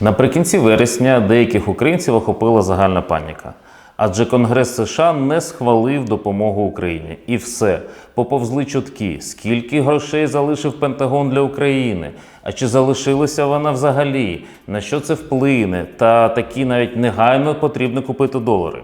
Наприкінці вересня деяких українців охопила загальна паніка. Адже Конгрес США не схвалив допомогу Україні. І все, поповзли чутки, скільки грошей залишив Пентагон для України, а чи залишилася вона взагалі, на що це вплине, та такі навіть негайно потрібно купити долари.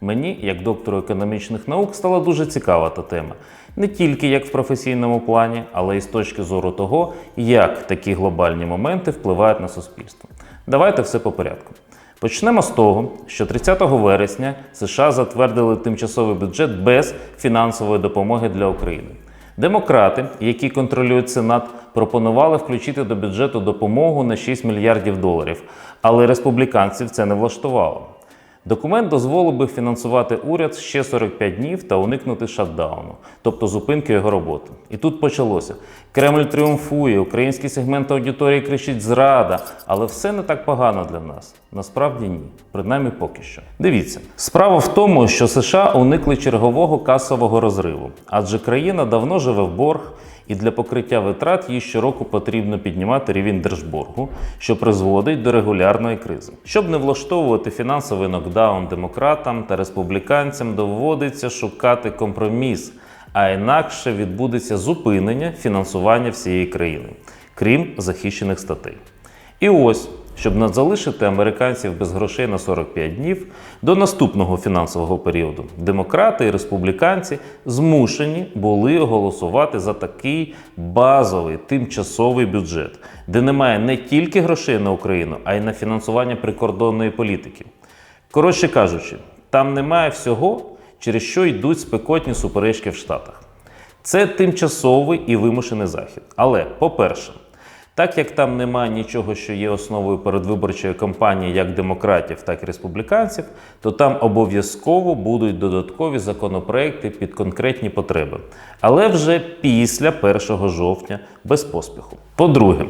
Мені, як доктору економічних наук, стала дуже цікава та тема. Не тільки як в професійному плані, але й з точки зору того, як такі глобальні моменти впливають на суспільство. Давайте все по порядку. Почнемо з того, що 30 вересня США затвердили тимчасовий бюджет без фінансової допомоги для України. Демократи, які контролюють Сенат, пропонували включити до бюджету допомогу на 6 мільярдів доларів, але республіканців це не влаштувало. Документ дозволив би фінансувати уряд ще 45 днів та уникнути шатдауну, тобто зупинки його роботи. І тут почалося. Кремль тріумфує, український сегмент аудиторії кричить зрада, але все не так погано для нас. Насправді ні, принаймні поки що. Дивіться, справа в тому, що США уникли чергового касового розриву, адже країна давно живе в борг. І для покриття витрат їй щороку потрібно піднімати рівень держборгу, що призводить до регулярної кризи. Щоб не влаштовувати фінансовий нокдаун демократам та республіканцям, доводиться шукати компроміс, а інакше відбудеться зупинення фінансування всієї країни, крім захищених статей. І ось, щоб не залишити американців без грошей на 45 днів до наступного фінансового періоду, демократи і республіканці змушені були голосувати за такий базовий тимчасовий бюджет, де немає не тільки грошей на Україну, а й на фінансування прикордонної політики. Коротше кажучи, там немає всього, через що йдуть спекотні суперечки в Штатах. Це тимчасовий і вимушений захід. Але, по-перше, так як там немає нічого, що є основою передвиборчої кампанії як демократів, так і республіканців, то там обов'язково будуть додаткові законопроекти під конкретні потреби. Але вже після 1 жовтня без поспіху. По-друге,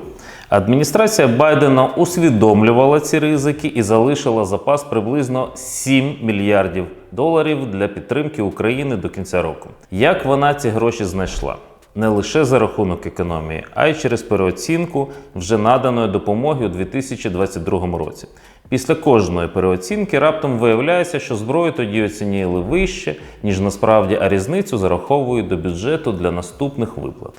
адміністрація Байдена усвідомлювала ці ризики і залишила запас приблизно 7 мільярдів доларів для підтримки України до кінця року. Як вона ці гроші знайшла? Не лише за рахунок економії, а й через переоцінку вже наданої допомоги у 2022 році. Після кожної переоцінки раптом виявляється, що зброю тоді оцінили вище, ніж насправді, а різницю зараховують до бюджету для наступних виплат.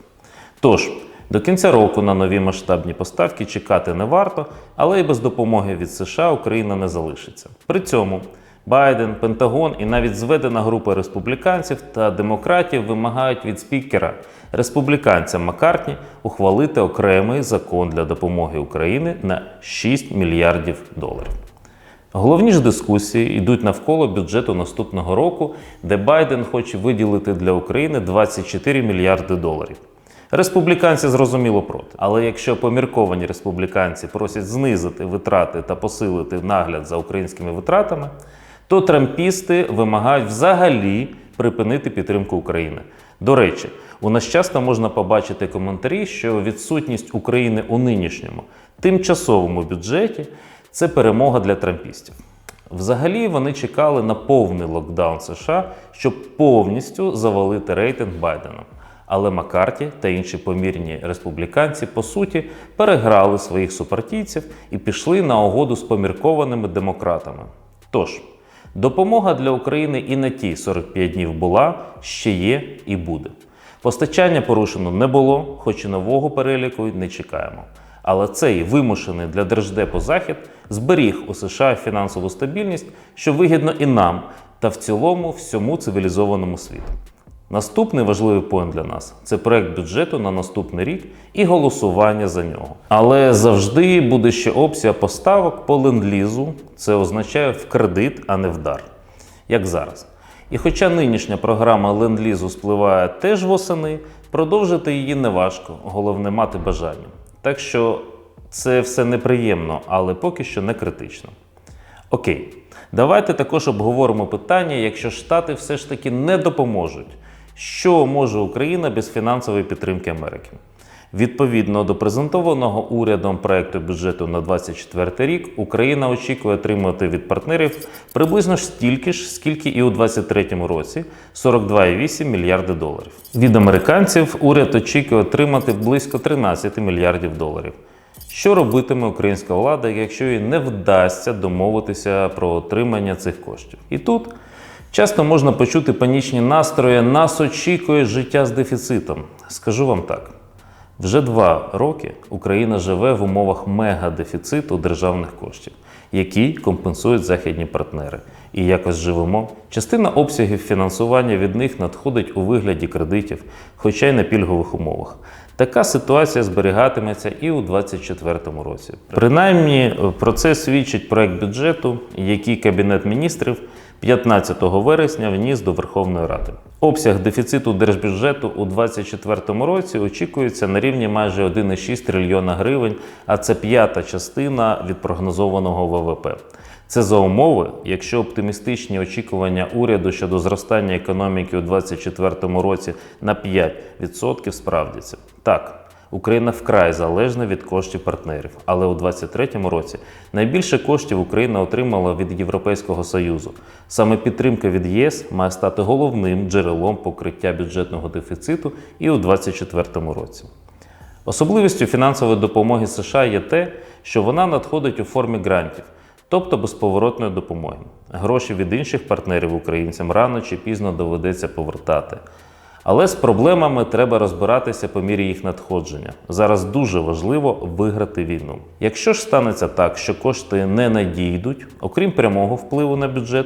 Тож, до кінця року на нові масштабні поставки чекати не варто, але й без допомоги від США Україна не залишиться. При цьому Байден, Пентагон і навіть зведена група республіканців та демократів вимагають від спікера республіканця Маккартні ухвалити окремий закон для допомоги Україні на 6 мільярдів доларів. Головні ж дискусії йдуть навколо бюджету наступного року, де Байден хоче виділити для України 24 мільярди доларів. Республіканці зрозуміло проти. Але якщо помірковані республіканці просять знизити витрати та посилити нагляд за українськими витратами, то трампісти вимагають взагалі припинити підтримку України. До речі, у нас часто можна побачити коментарі, що відсутність України у нинішньому тимчасовому бюджеті це перемога для трампістів. Взагалі вони чекали на повний локдаун США, щоб повністю завалити рейтинг Байдена. Але Маккарті та інші помірні республіканці по суті переграли своїх супартійців і пішли на угоду з поміркованими демократами. Тож, допомога для України і на ті 45 днів була, ще є і буде. Постачання порушено не було, хоч і нового переліку не чекаємо. Але цей вимушений для держдепу захід зберіг у США фінансову стабільність, що вигідно і нам, та в цілому всьому цивілізованому світу. Наступний важливий поінт для нас це проект бюджету на наступний рік і голосування за нього. Але завжди буде ще опція поставок по ленд-лізу. Це означає в кредит, а не в дар, як зараз. І хоча нинішня програма ленд-лізу спливає теж восени, продовжити її не важко, головне мати бажання. Так що це все неприємно, але поки що не критично. Окей, давайте також обговоримо питання, якщо Штати все ж таки не допоможуть. Що може Україна без фінансової підтримки Америки? Відповідно до презентованого урядом проекту бюджету на 2024 рік, Україна очікує отримати від партнерів приблизно стільки ж, скільки і у 2023 році 42,8 мільярди доларів. Від американців уряд очікує отримати близько 13 мільярдів доларів. Що робитиме українська влада, якщо їй не вдасться домовитися про отримання цих коштів? І тут часто можна почути панічні настрої, нас очікує життя з дефіцитом. Скажу вам так: вже два роки Україна живе в умовах мегадефіциту державних коштів, які компенсують західні партнери. І якось живемо. Частина обсягів фінансування від них надходить у вигляді кредитів, хоча й на пільгових умовах. Така ситуація зберігатиметься і у 2024 році. Принаймні про це свідчить проект бюджету, який Кабінет міністрів 15 вересня вніс до Верховної Ради. Обсяг дефіциту держбюджету у 2024 році очікується на рівні майже 1,6 трильйона гривень, а це п'ята частина від прогнозованого ВВП. Це за умови, якщо оптимістичні очікування уряду щодо зростання економіки у 2024 році на 5% справдяться. Так, Україна вкрай залежна від коштів партнерів, але у 2023 році найбільше коштів Україна отримала від Європейського Союзу. Саме підтримка від ЄС має стати головним джерелом покриття бюджетного дефіциту і у 2024 році. Особливістю фінансової допомоги США є те, що вона надходить у формі грантів, тобто безповоротної допомоги. Гроші від інших партнерів українцям рано чи пізно доведеться повертати. Але з проблемами треба розбиратися по мірі їх надходження. Зараз дуже важливо виграти війну. Якщо ж станеться так, що кошти не надійдуть, окрім прямого впливу на бюджет,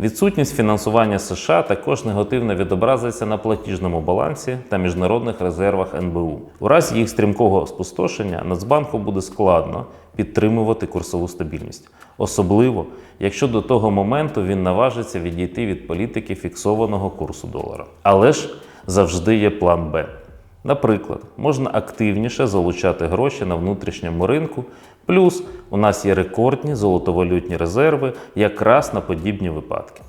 відсутність фінансування США також негативно відобразиться на платіжному балансі та міжнародних резервах НБУ. У разі їх стрімкого спустошення Нацбанку буде складно підтримувати курсову стабільність, особливо якщо до того моменту він наважиться відійти від політики фіксованого курсу долара. Але ж завжди є план Б. Наприклад, можна активніше залучати гроші на внутрішньому ринку, плюс у нас є рекордні золотовалютні резерви якраз на подібні випадки.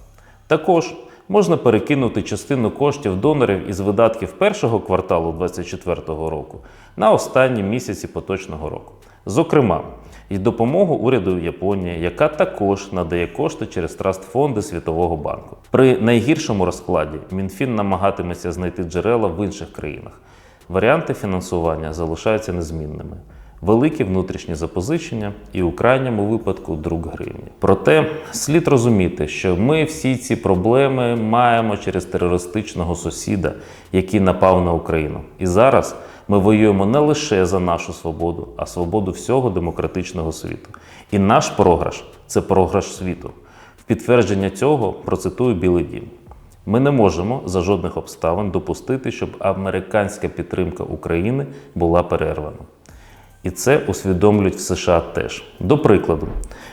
Також можна перекинути частину коштів донорів із видатків першого кварталу 2024 року на останні місяці поточного року. Зокрема, і допомогу уряду Японії, яка також надає кошти через траст-фонди Світового банку. При найгіршому розкладі МінФін намагатиметься знайти джерела в інших країнах. Варіанти фінансування залишаються незмінними. Великі внутрішні запозичення і у крайньому випадку друг гривні. Проте слід розуміти, що ми всі ці проблеми маємо через терористичного сусіда, який напав на Україну. І зараз ми воюємо не лише за нашу свободу, а свободу всього демократичного світу. І наш програш це програш світу. В підтвердження цього процитую Білий Дім. Ми не можемо за жодних обставин допустити, щоб американська підтримка України була перервана. І це усвідомлюють в США теж. До прикладу,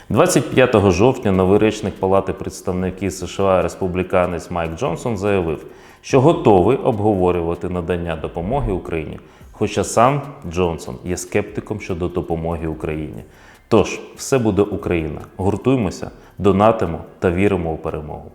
25 жовтня новий речник Палати представників США республіканець Майк Джонсон заявив, що готовий обговорювати надання допомоги Україні. Хоча сам Джонсон є скептиком щодо допомоги Україні. Тож, все буде Україна. Гуртуймося, донатимо та віримо у перемогу.